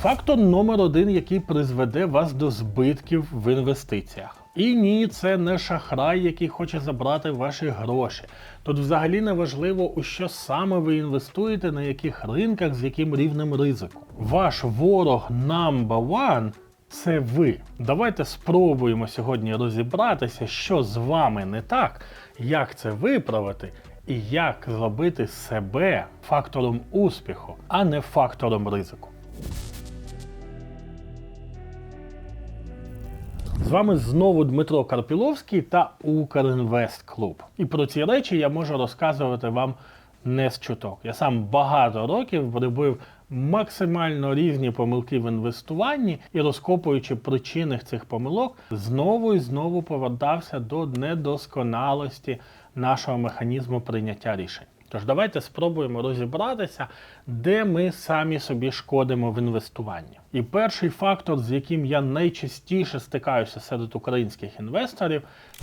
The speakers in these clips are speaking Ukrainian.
Фактор номер один, який призведе вас до збитків в інвестиціях. І ні, це не шахрай, який хоче забрати ваші гроші. Тут взагалі не важливо, у що саме ви інвестуєте, на яких ринках, з яким рівнем ризику. Ваш ворог number one – це ви. Давайте спробуємо сьогодні розібратися, що з вами не так, як це виправити і як зробити себе фактором успіху, а не фактором ризику. З вами знову Дмитро Карпіловський та Укрінвест Клуб. І про ці речі я можу розказувати вам не з чуток. Я сам багато років робив максимально різні помилки в інвестуванні і, розкопуючи причини цих помилок, знову і знову повертався до недосконалості нашого механізму прийняття рішень. Тож давайте спробуємо розібратися, де ми самі собі шкодимо в інвестуванні. І перший фактор, з яким я найчастіше стикаюся серед українських інвесторів,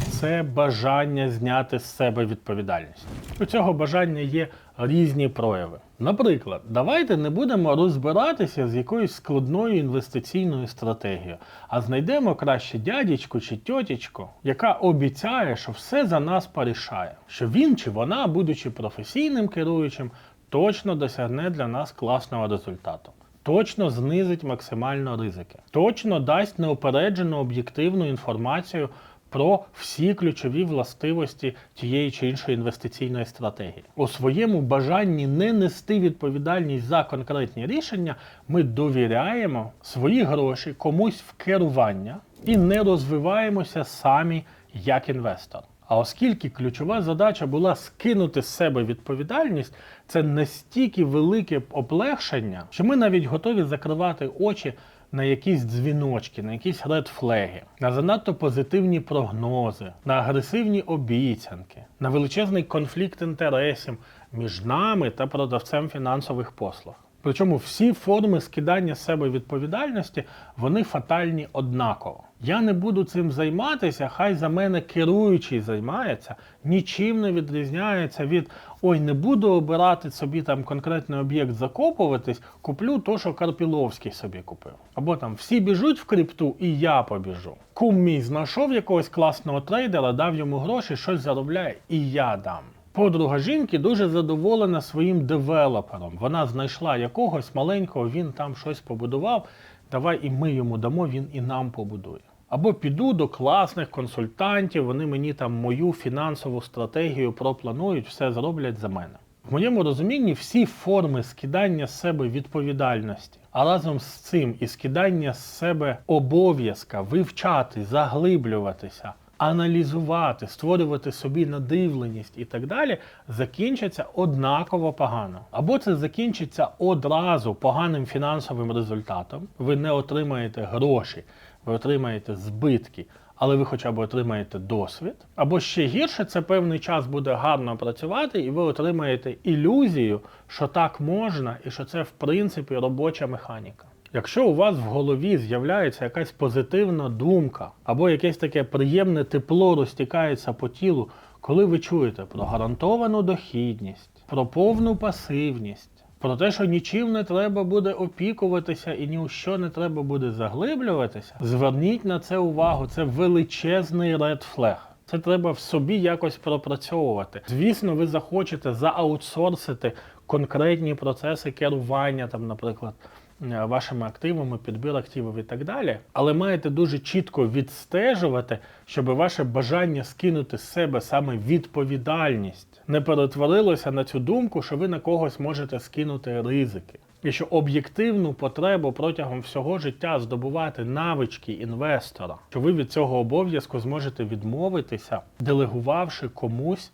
це бажання зняти з себе відповідальність. У цього бажання є різні прояви. Наприклад, давайте не будемо розбиратися з якоюсь складною інвестиційною стратегією, а знайдемо краще дядечку чи тьотечку, яка обіцяє, що все за нас порішає, що він чи вона, будучи професійним керуючим, точно досягне для нас класного результату. Точно знизить максимально ризики, точно дасть неопереджену об'єктивну інформацію про всі ключові властивості тієї чи іншої інвестиційної стратегії. У своєму бажанні не нести відповідальність за конкретні рішення, ми довіряємо свої гроші комусь в керування і не розвиваємося самі як інвестор. А оскільки ключова задача була скинути з себе відповідальність, це настільки велике облегшення, що ми навіть готові закривати очі на якісь дзвіночки, на якісь редфлеги, на занадто позитивні прогнози, на агресивні обіцянки, на величезний конфлікт інтересів між нами та продавцем фінансових послуг. Причому всі форми скидання себе відповідальності вони фатальні однаково. Я не буду цим займатися, хай за мене керуючий займається, нічим не відрізняється від ой, не буду обирати собі там конкретний об'єкт закопуватись, куплю то, що Карпіловський собі купив. Або там всі біжуть в крипту, і я побіжу. Кум мій знайшов якогось класного трейдера, дав йому гроші, щось заробляє, і я дам. Подруга жінки дуже задоволена своїм девелопером. Вона знайшла якогось маленького, він там щось побудував. Давай і ми йому дамо, він і нам побудує. Або піду до класних консультантів, вони мені там мою фінансову стратегію пропланують, все зроблять за мене. В моєму розумінні всі форми скидання з себе відповідальності, а разом з цим і скидання з себе обов'язка вивчати, заглиблюватися аналізувати, створювати собі надивленість і так далі, закінчиться однаково погано. Або це закінчиться одразу поганим фінансовим результатом. Ви не отримаєте гроші, ви отримаєте збитки. Але ви хоча б отримаєте досвід, або ще гірше, це певний час буде гарно працювати, і ви отримаєте ілюзію, що так можна, і що це в принципі робоча механіка. Якщо у вас в голові з'являється якась позитивна думка, або якесь таке приємне тепло розтікається по тілу, коли ви чуєте про гарантовану дохідність, про повну пасивність, про те, що нічим не треба буде опікуватися і ні у що не треба буде заглиблюватися, зверніть на це увагу. Це величезний ред флег. Це треба в собі якось пропрацьовувати. Звісно, ви захочете зааутсорсити конкретні процеси керування, там, наприклад. Е, вашими активами, підбір активів і так далі. Але маєте дуже чітко відстежувати, щоб ваше бажання скинути з себе саме відповідальність не перетворилося на цю думку, що ви на когось можете скинути ризики. І що об'єктивну потребу протягом всього життя здобувати навички інвестора, що ви від цього обов'язку зможете відмовитися, делегувавши комусь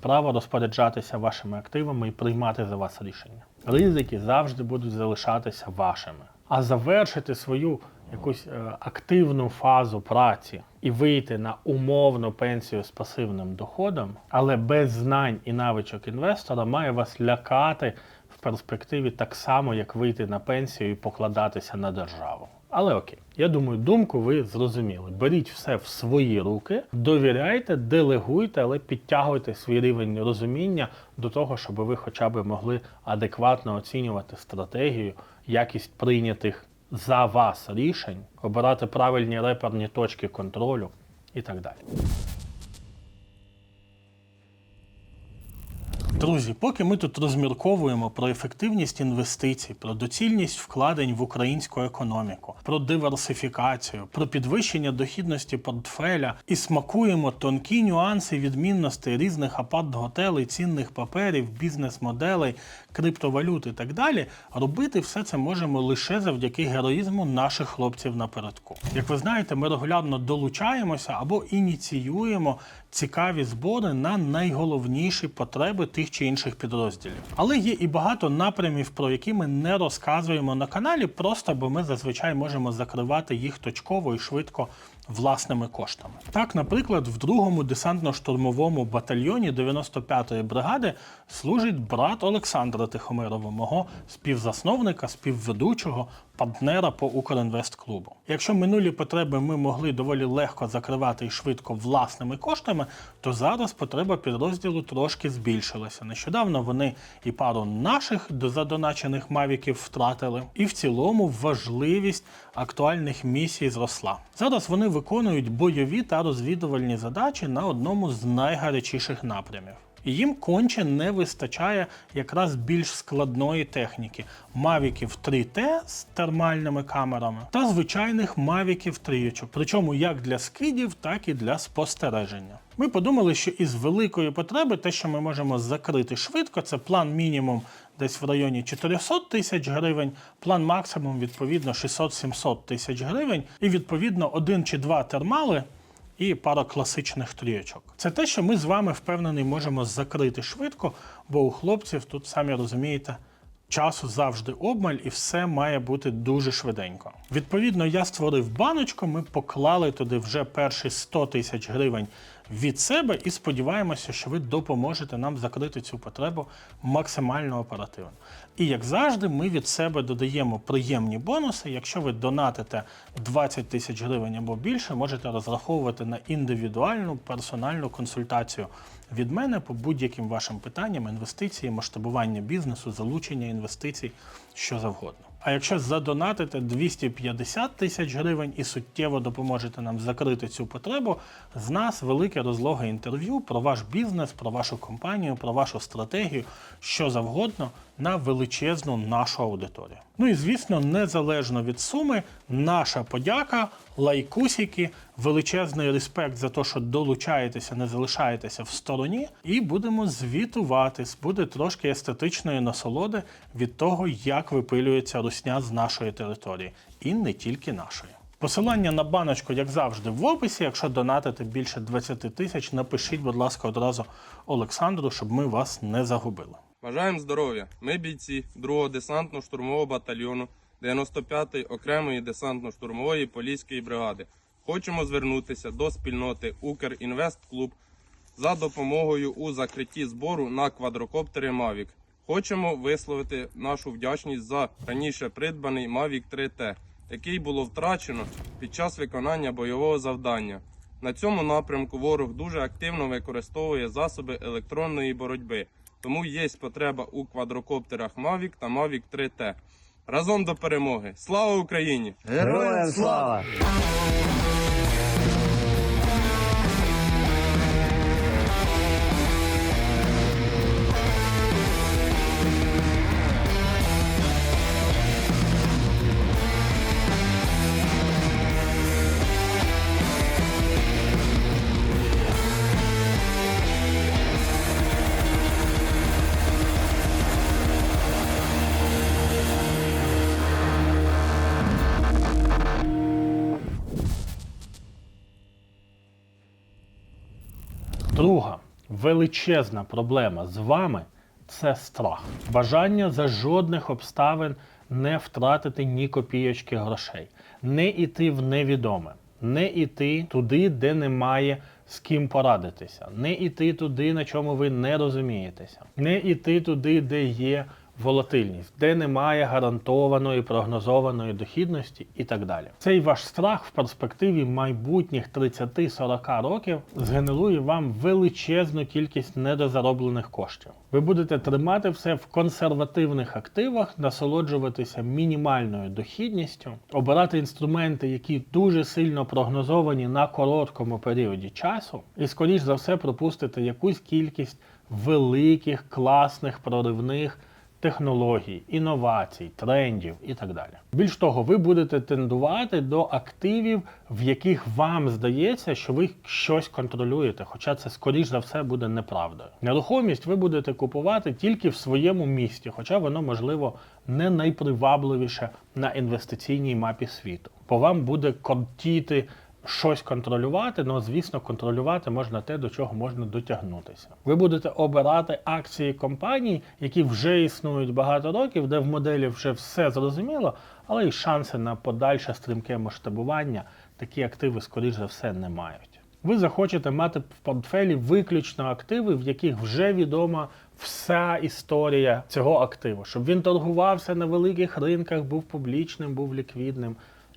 право розпоряджатися вашими активами і приймати за вас рішення. Ризики завжди будуть залишатися вашими. А завершити свою якусь е, активну фазу праці і вийти на умовну пенсію з пасивним доходом, але без знань і навичок інвестора має вас лякати в перспективі так само, як вийти на пенсію і покладатися на державу. Але окей, я думаю, думку ви зрозуміли. Беріть все в свої руки, довіряйте, делегуйте, але підтягуйте свій рівень розуміння до того, щоб ви хоча б могли адекватно оцінювати стратегію, якість прийнятих за вас рішень, обирати правильні реперні точки контролю і так далі. Друзі, поки ми тут розмірковуємо про ефективність інвестицій, про доцільність вкладень в українську економіку, про диверсифікацію, про підвищення дохідності портфеля і смакуємо тонкі нюанси відмінностей різних апарт-готелей, цінних паперів, бізнес-моделей, криптовалют і так далі, робити все це можемо лише завдяки героїзму наших хлопців напередку. Як ви знаєте, ми регулярно долучаємося або ініціюємо цікаві збори на найголовніші потреби тих чи інших підрозділів. Але є і багато напрямів, про які ми не розказуємо на каналі, просто бо ми зазвичай можемо закривати їх точково і швидко власними коштами. Так, наприклад, в другому десантно-штурмовому батальйоні 95-ї бригади служить брат Олександра Тихомирова, мого співзасновника, співведучого, партнера по Укрінвестклубу. Якщо минулі потреби ми могли доволі легко закривати і швидко власними коштами, то зараз потреба підрозділу трошки збільшилася. Нещодавно вони і пару наших задоначених мавіків втратили, і в цілому важливість актуальних місій зросла. Зараз вони виконують бойові та розвідувальні задачі на одному з найгарячіших напрямів. І їм конче не вистачає якраз більш складної техніки мавіків 3T з термальними камерами та звичайних мавіків 3 причому як для скидів, так і для спостереження. Ми подумали, що із великої потреби те, що ми можемо закрити швидко, це план мінімум десь в районі 400 тисяч гривень, план максимум відповідно 600-700 тисяч гривень, і відповідно один чи два термали і пара класичних трійочок. Це те, що ми з вами впевнений можемо закрити швидко, бо у хлопців тут самі розумієте. Часу завжди обмаль, і все має бути дуже швиденько. Відповідно, я створив баночку. Ми поклали туди вже перші 100 тисяч гривень від себе і сподіваємося, що ви допоможете нам закрити цю потребу максимально оперативно. І як завжди, ми від себе додаємо приємні бонуси. Якщо ви донатите 20 тисяч гривень або більше, можете розраховувати на індивідуальну персональну консультацію від мене по будь-яким вашим питанням, інвестиції, масштабування бізнесу, залучення інвестицій, що завгодно. А якщо задонатите 250 тисяч гривень і суттєво допоможете нам закрити цю потребу, з нас велике розлоге інтерв'ю про ваш бізнес, про вашу компанію, про вашу стратегію, що завгодно на величезну нашу аудиторію. Ну і звісно, незалежно від суми, наша подяка, лайкусики, величезний респект за те, що долучаєтеся, не залишаєтеся в стороні, і будемо звітуватись. Буде трошки естетичної насолоди від того, як випилюється русня з нашої території, і не тільки нашої. Посилання на баночку, як завжди, в описі. Якщо донатите більше 20 тисяч, напишіть, будь ласка, одразу Олександру, щоб ми вас не загубили. Бажаємо здоров'я! Ми бійці 2-го десантно-штурмового батальйону 95-ї окремої десантно-штурмової поліської бригади. Хочемо звернутися до спільноти Укрінвестклуб за допомогою у закритті збору на квадрокоптери Mavic. Хочемо висловити нашу вдячність за раніше придбаний Mavic 3T, який було втрачено під час виконання бойового завдання. На цьому напрямку ворог дуже активно використовує засоби електронної боротьби, тому є потреба у квадрокоптерах Mavic та Mavic 3T. Разом до перемоги! Слава Україні! Героям слава! Величезна проблема з вами це страх. Бажання за жодних обставин не втратити ні копійочки грошей, не йти в невідоме, не йти туди, де немає з ким порадитися, не йти туди, на чому ви не розумієтеся, не йти туди, де є волатильність, де немає гарантованої прогнозованої дохідності і так далі. Цей ваш страх в перспективі майбутніх 30-40 років згенерує вам величезну кількість недозароблених коштів. Ви будете тримати все в консервативних активах, насолоджуватися мінімальною дохідністю, обирати інструменти, які дуже сильно прогнозовані на короткому періоді часу, і скоріш за все пропустите якусь кількість великих, класних, проривних технологій, інновацій, трендів і так далі. Більш того, ви будете тендувати до активів, в яких вам здається, що ви щось контролюєте, хоча це скоріш за все буде неправдою. Нерухомість ви будете купувати тільки в своєму місті, хоча воно можливо не найпривабливіше на інвестиційній мапі світу. По вам буде кортіти щось контролювати, ну звісно, контролювати можна те, до чого можна дотягнутися. Ви будете обирати акції компаній, які вже існують багато років, де в моделі вже все зрозуміло, але й шанси на подальше стрімке масштабування такі активи, скоріш за все, не мають. Ви захочете мати в портфелі виключно активи, в яких вже відома вся історія цього активу, щоб він торгувався на великих ринках, був публічним, був ліквідним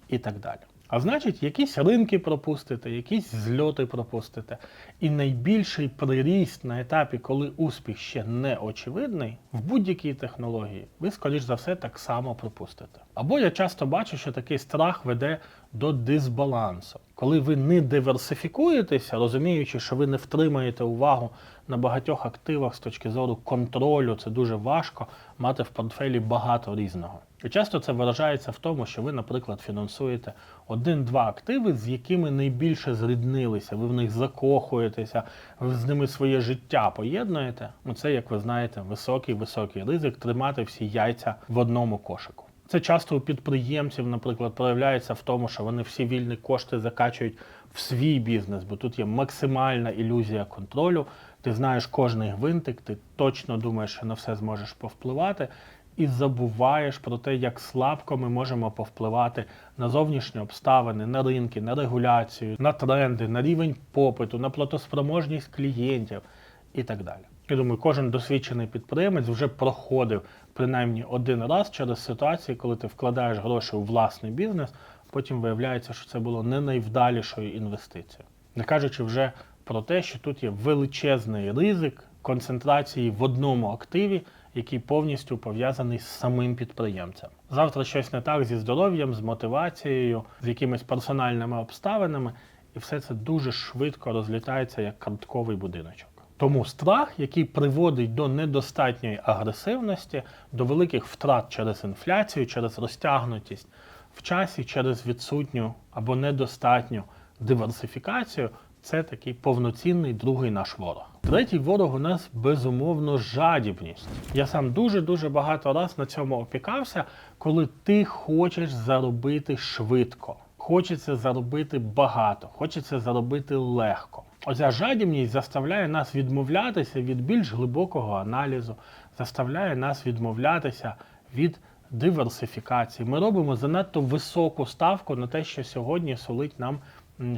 і так далі. А значить, якісь ринки пропустите, якісь зльоти пропустите. І найбільший приріст на етапі, коли успіх ще не очевидний, в будь-якій технології ви, скоріш за все, так само пропустите. Або я часто бачу, що такий страх веде до дисбалансу. Коли ви не диверсифікуєтеся, розуміючи, що ви не втримаєте увагу на багатьох активах з точки зору контролю, це дуже важко мати в портфелі багато різного. І часто це виражається в тому, що ви, наприклад, фінансуєте один-два активи, з якими найбільше зріднилися, ви в них закохуєтеся, ви з ними своє життя поєднуєте. Ну це, як ви знаєте, високий високий ризик тримати всі яйця в одному кошику. Це часто у підприємців, наприклад, проявляється в тому, що вони всі вільні кошти закачують в свій бізнес, бо тут є максимальна ілюзія контролю. Ти знаєш кожний гвинтик, ти точно думаєш, що на все зможеш повпливати, і забуваєш про те, як слабко ми можемо повпливати на зовнішні обставини, на ринки, на регуляцію, на тренди, на рівень попиту, на платоспроможність клієнтів і так далі. Я думаю, кожен досвідчений підприємець вже проходив принаймні один раз через ситуацію, коли ти вкладаєш гроші у власний бізнес, потім виявляється, що це було не найвдалішою інвестицією. Не кажучи вже про те, що тут є величезний ризик концентрації в одному активі, який повністю пов'язаний з самим підприємцем. Завтра щось не так зі здоров'ям, з мотивацією, з якимись персональними обставинами, і все це дуже швидко розлітається як картковий будиночок. Тому страх, який приводить до недостатньої агресивності, до великих втрат через інфляцію, через розтягнутість в часі, через відсутню або недостатню диверсифікацію, це такий повноцінний другий наш ворог. Третій ворог у нас безумовно жадібність. Я сам дуже-дуже багато раз на цьому опікався, коли ти хочеш заробити швидко. Хочеться заробити багато, хочеться заробити легко. Оця жадібність заставляє нас відмовлятися від більш глибокого аналізу, заставляє нас відмовлятися від диверсифікації. Ми робимо занадто високу ставку на те, що сьогодні сулить нам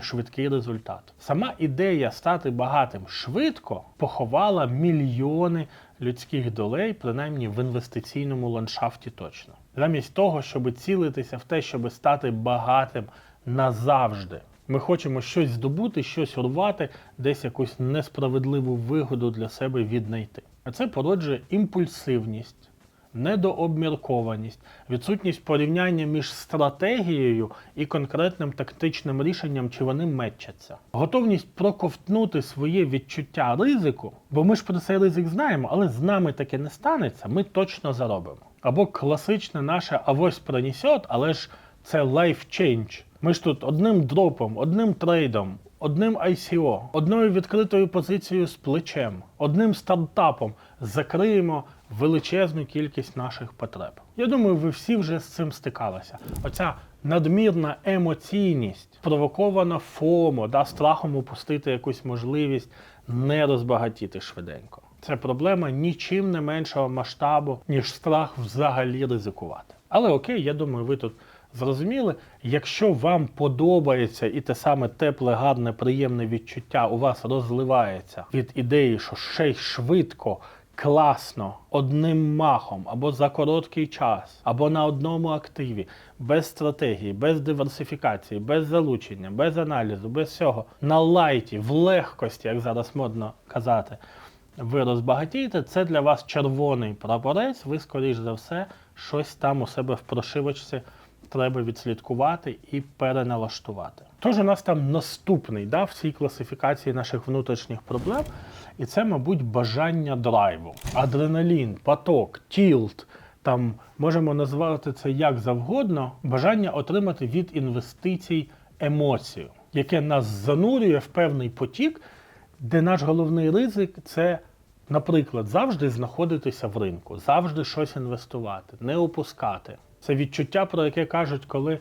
швидкий результат. Сама ідея стати багатим швидко поховала мільйони людських долей, принаймні в інвестиційному ландшафті точно. Замість того, щоб цілитися в те, щоб стати багатим назавжди. Ми хочемо щось здобути, щось урвати, десь якусь несправедливу вигоду для себе віднайти. А це породжує імпульсивність, недообміркованість, відсутність порівняння між стратегією і конкретним тактичним рішенням, чи вони мечаться. Готовність проковтнути своє відчуття ризику, бо ми ж про цей ризик знаємо, але з нами таке не станеться, ми точно заробимо. Або класичне наше авось пронесет, але ж це life change. Ми ж тут одним дропом, одним трейдом, одним ICO, одною відкритою позицією з плечем, одним стартапом закриємо величезну кількість наших потреб. Я думаю, ви всі вже з цим стикалися. Оця надмірна емоційність, провокована ФОМО, да, страхом упустити якусь можливість не розбагатіти швиденько. Це проблема нічим не меншого масштабу, ніж страх взагалі ризикувати. Але окей, я думаю, ви тут зрозуміли. Якщо вам подобається і те саме тепле, гарне, приємне відчуття у вас розливається від ідеї, що ще й швидко, класно одним махом або за короткий час, або на одному активі, без стратегії, без диверсифікації, без залучення, без аналізу, без всього, на лайті, в легкості, як зараз модно казати, ви розбагатієте, це для вас червоний прапорець, ви, скоріш за все, щось там у себе в прошивочці треба відслідкувати і переналаштувати. Тож у нас там наступний да, в цій класифікації наших внутрішніх проблем, і це, мабуть, бажання драйву, адреналін, поток, тілт. Там можемо назвати це як завгодно, бажання отримати від інвестицій емоцію, яке нас занурює в певний потік, де наш головний ризик це, наприклад, завжди знаходитися в ринку, завжди щось інвестувати, не опускати. Це відчуття, про яке кажуть, коли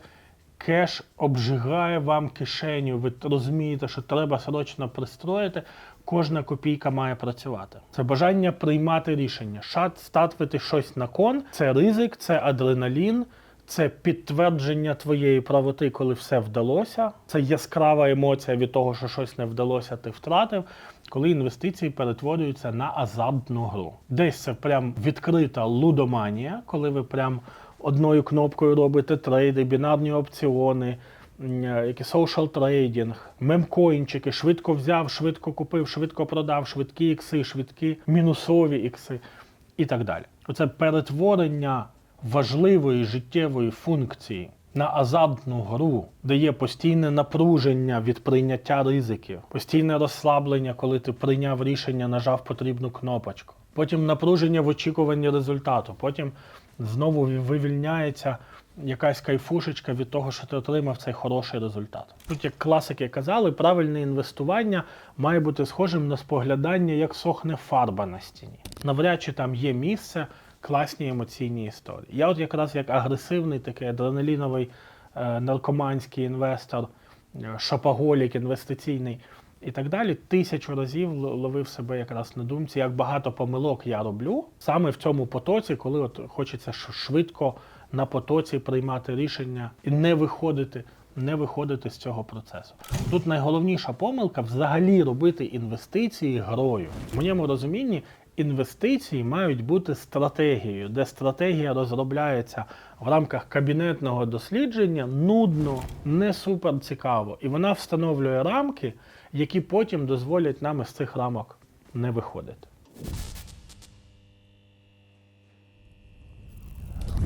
кеш обжигає вам кишеню, ви розумієте, що треба срочно пристроїти, кожна копійка має працювати. Це бажання приймати рішення, шат ставити щось на кон, це ризик, це адреналін. Це підтвердження твоєї правоти, коли все вдалося. Це яскрава емоція від того, що щось не вдалося, ти втратив, коли інвестиції перетворюються на азартну гру. Десь це прям відкрита лудоманія, коли ви прям одною кнопкою робите трейди, бінарні опціони, який social трейдинг, мемкоінчики, швидко взяв, швидко купив, швидко продав, швидкі ікси, швидкі мінусові ікси і так далі. Оце перетворення важливої життєвої функції на азартну гру, де є постійне напруження від прийняття ризиків, постійне розслаблення, коли ти прийняв рішення, нажав потрібну кнопочку. Потім напруження в очікуванні результату. Потім знову вивільняється якась кайфушечка від того, що ти отримав цей хороший результат. Тут, як класики казали, правильне інвестування має бути схожим на споглядання, як сохне фарба на стіні. Навряд чи там є місце класній емоційній історії. Я от якраз як агресивний, такий адреналіновий е, наркоманський інвестор, е, шопоголік інвестиційний і так далі, тисячу разів ловив себе якраз на думці, як багато помилок я роблю саме в цьому потоці, коли от хочеться швидко на потоці приймати рішення і не виходити. Не виходити з цього процесу. Тут найголовніша помилка взагалі робити інвестиції грою. В моєму розумінні інвестиції мають бути стратегією, де стратегія розробляється в рамках кабінетного дослідження нудно, не супер цікаво. І вона встановлює рамки, які потім дозволять нам із цих рамок не виходити.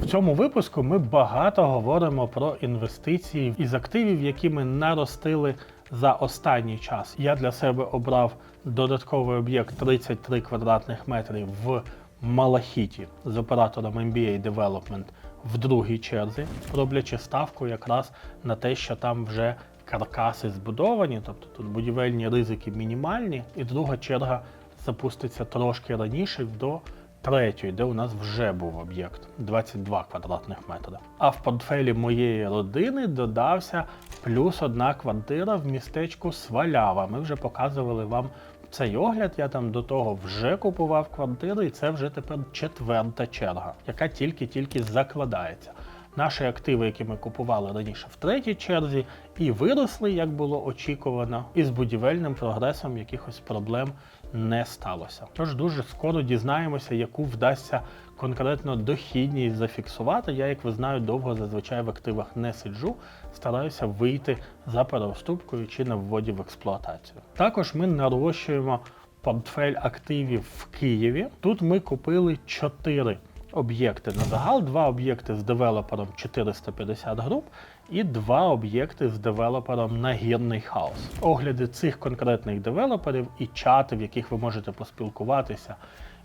В цьому випуску ми багато говоримо про інвестиції із активів, які ми наростили за останній час. Я для себе обрав додатковий об'єкт 33 квадратних метрів в Малахіті з оператором MBA Development в другій черзі, роблячи ставку якраз на те, що там вже каркаси збудовані, тобто тут будівельні ризики мінімальні, і друга черга запуститься трошки раніше до третьої, де у нас вже був об'єкт 22 квадратних метри. А в портфелі моєї родини додався плюс одна квартира в містечку Свалява. Ми вже показували вам цей огляд. Я там до того вже купував квартири, і це вже тепер четверта черга, яка тільки-тільки закладається. Наші активи, які ми купували раніше в третій черзі, і виросли, як було очікувано, і з будівельним прогресом якихось проблем не сталося. Тож дуже скоро дізнаємося, яку вдасться конкретно дохідність зафіксувати. Я, як ви знаєте, довго зазвичай в активах не сиджу, стараюся вийти за переуступкою чи на вводі в експлуатацію. Також ми нарощуємо портфель активів в Києві. Тут ми купили 4 об'єкти на загал, два об'єкти з девелопером 450 груп і два об'єкти з девелопером Нагірний хаус. Огляди цих конкретних девелоперів і чати, в яких ви можете поспілкуватися.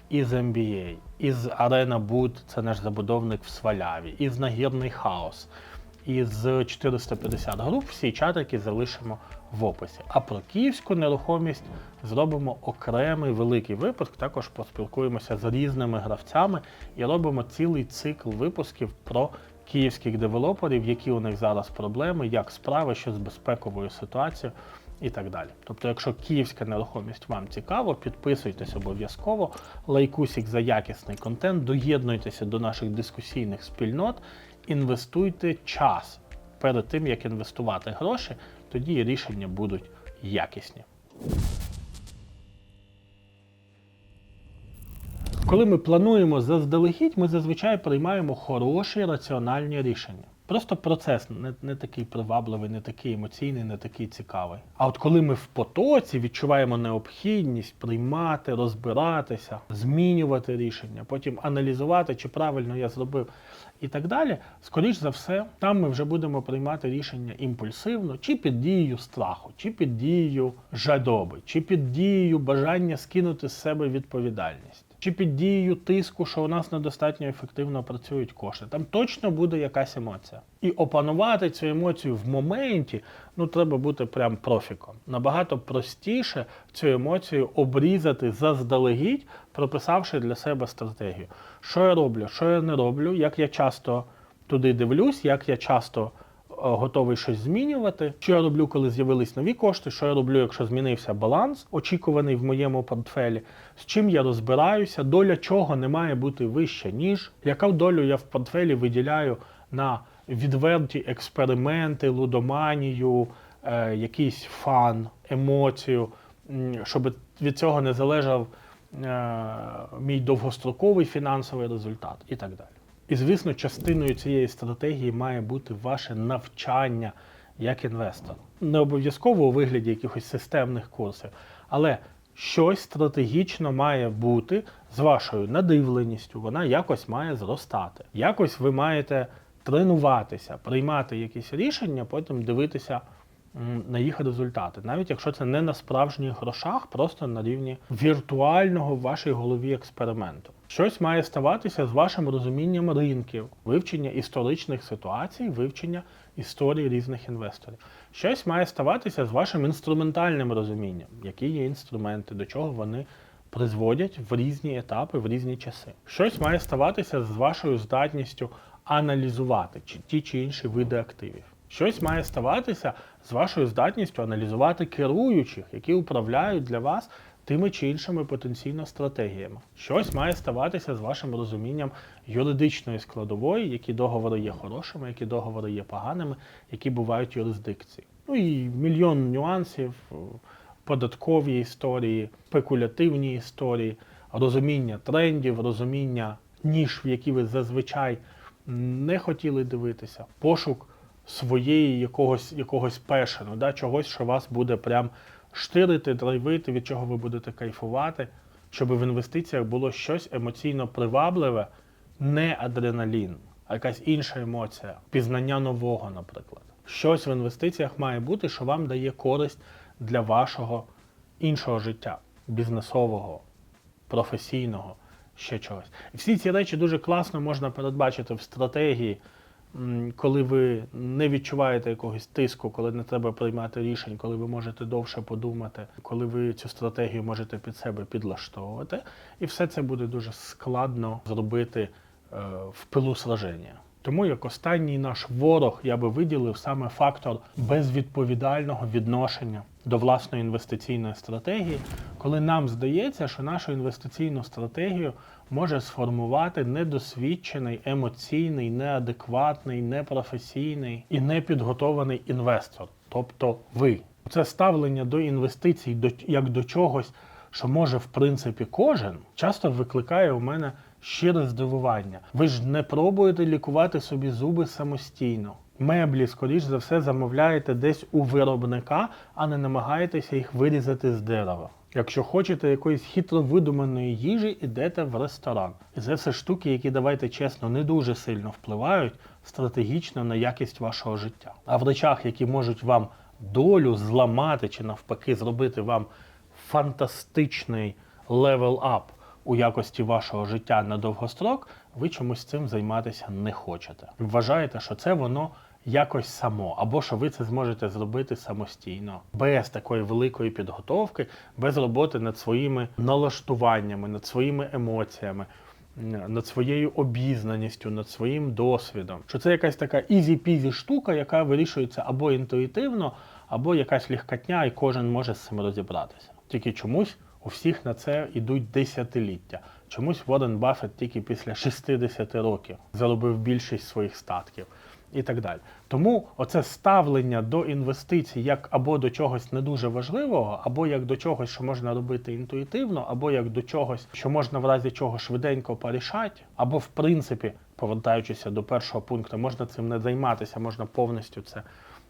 Із MBA, із Arena Boot, це наш забудовник в Сваляві, із Нагірний хаус, із 450 груп, всі чатики залишимо в описі. А про київську нерухомість зробимо окремий великий випуск. Також поспілкуємося з різними гравцями і робимо цілий цикл випусків про київських девелоперів, які у них зараз проблеми, як справи, що з безпековою ситуацією. І так далі. Тобто, якщо київська нерухомість вам цікаво, підписуйтесь обов'язково, лайкусик за якісний контент, доєднуйтеся до наших дискусійних спільнот, інвестуйте час перед тим, як інвестувати гроші, тоді рішення будуть якісні. Коли ми плануємо заздалегідь, ми зазвичай приймаємо хороші раціональні рішення. Просто процес не, не такий привабливий, не такий емоційний, не такий цікавий. А от коли ми в потоці відчуваємо необхідність приймати, розбиратися, змінювати рішення, потім аналізувати, чи правильно я зробив і так далі, скоріш за все, там ми вже будемо приймати рішення імпульсивно, чи під дією страху, чи під дією жадоби, чи під дією бажання скинути з себе відповідальність. Чи під дією тиску, що у нас недостатньо ефективно працюють кошти. Там точно буде якась емоція. І опанувати цю емоцію в моменті, ну треба бути прям профіком. Набагато простіше цю емоцію обрізати заздалегідь, прописавши для себе стратегію. Що я роблю, що я не роблю, як я часто туди дивлюсь, як я часто готовий щось змінювати. Що я роблю, коли з'явились нові кошти, що я роблю, якщо змінився баланс, очікуваний в моєму портфелі, з чим я розбираюся, доля чого не має бути вища, ніж яка долю я в портфелі виділяю на відверті експерименти, лудоманію, е, якийсь фан, емоцію, щоб від цього не залежав е, мій довгостроковий фінансовий результат і так далі. І звісно, частиною цієї стратегії має бути ваше навчання як інвестор. Не обов'язково у вигляді якихось системних курсів, але щось стратегічно має бути з вашою надивленістю, вона якось має зростати. Якось ви маєте тренуватися, приймати якісь рішення, потім дивитися на їх результати, навіть якщо це не на справжніх грошах, просто на рівні віртуального в вашій голові експерименту. Щось має ставатися з вашим розумінням ринків, вивчення історичних ситуацій, вивчення історії різних інвесторів. Щось має ставатися з вашим інструментальним розумінням, які є інструменти, до чого вони призводять в різні етапи, в різні часи. Щось має ставатися з вашою здатністю аналізувати ті чи інші види активів. Щось має ставатися з вашою здатністю аналізувати керуючих, які управляють для вас тими чи іншими потенційно стратегіями. Щось має ставатися з вашим розумінням юридичної складової, які договори є хорошими, які договори є поганими, які бувають юрисдикції. Ну і мільйон нюансів, податкові історії, спекулятивні історії, розуміння трендів, розуміння ніж, в які ви зазвичай не хотіли дивитися, пошук своєї якогось, якогось пешену, да, чогось, що вас буде прям штирити, драйвити, від чого ви будете кайфувати, щоб в інвестиціях було щось емоційно привабливе, не адреналін, а якась інша емоція, пізнання нового, наприклад. Щось в інвестиціях має бути, що вам дає користь для вашого іншого життя, бізнесового, професійного, ще чогось. І всі ці речі дуже класно можна передбачити в стратегії, коли ви не відчуваєте якогось тиску, коли не треба приймати рішень, коли ви можете довше подумати, коли ви цю стратегію можете під себе підлаштовувати. І все це буде дуже складно зробити е, в пилу сраження. Тому як останній наш ворог я би виділив саме фактор безвідповідального відношення до власної інвестиційної стратегії, коли нам здається, що нашу інвестиційну стратегію може сформувати недосвідчений, емоційний, неадекватний, непрофесійний і непідготований інвестор, тобто ви. Це ставлення до інвестицій до, як до чогось, що може в принципі кожен, часто викликає у мене щире здивування. Ви ж не пробуєте лікувати собі зуби самостійно. Меблі, скоріш за все, замовляєте десь у виробника, а не намагаєтеся їх вирізати з дерева. Якщо хочете якоїсь хитро видуманої їжі, ідете в ресторан. І це все штуки, які, давайте чесно, не дуже сильно впливають стратегічно на якість вашого життя. А в речах, які можуть вам долю зламати чи навпаки зробити вам фантастичний левел ап у якості вашого життя на довгострок, ви чомусь цим займатися не хочете. Вважаєте, що це воно якось само, або що ви це зможете зробити самостійно, без такої великої підготовки, без роботи над своїми налаштуваннями, над своїми емоціями. Над своєю обізнаністю, над своїм досвідом, що це якась така ізі-пізі штука, яка вирішується або інтуїтивно, або якась легкотня, і кожен може з цим розібратися. Тільки чомусь у всіх на це йдуть десятиліття. Чомусь Уоррен Баффет тільки після 60 років заробив більшість своїх статків. І так далі. Тому оце ставлення до інвестицій як або до чогось не дуже важливого, або як до чогось, що можна робити інтуїтивно, або як до чогось, що можна в разі чого швиденько порішати, або в принципі, повертаючися до першого пункту, можна цим не займатися, можна повністю це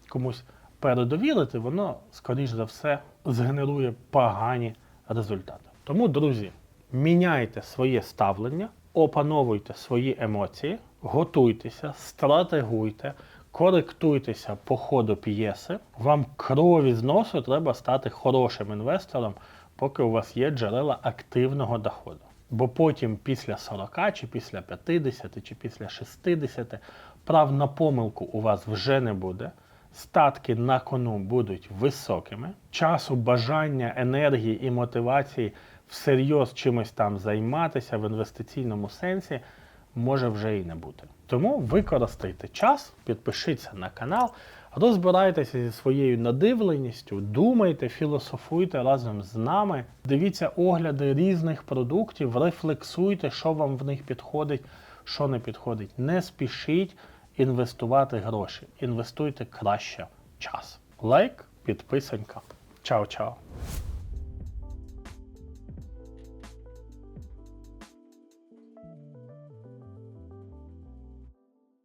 комусь передовірити, воно, скоріш за все, згенерує погані результати. Тому, друзі, міняйте своє ставлення, опановуйте свої емоції, готуйтеся, стратегуйте, коректуйтеся по ходу п'єси. Вам крові з носу треба стати хорошим інвестором, поки у вас є джерела активного доходу. Бо потім після 40 чи після 50 чи після 60 прав на помилку у вас вже не буде. Статки на кону будуть високими, часу, бажання, енергії і мотивації всерйоз чимось там займатися в інвестиційному сенсі може вже і не бути. Тому використайте час, підпишіться на канал, розбирайтеся зі своєю надивленістю, думайте, філософуйте разом з нами, дивіться огляди різних продуктів, рефлексуйте, що вам в них підходить, що не підходить. Не спішіть інвестувати гроші. Інвестуйте краще час. Лайк, підписанька. Чао-чао.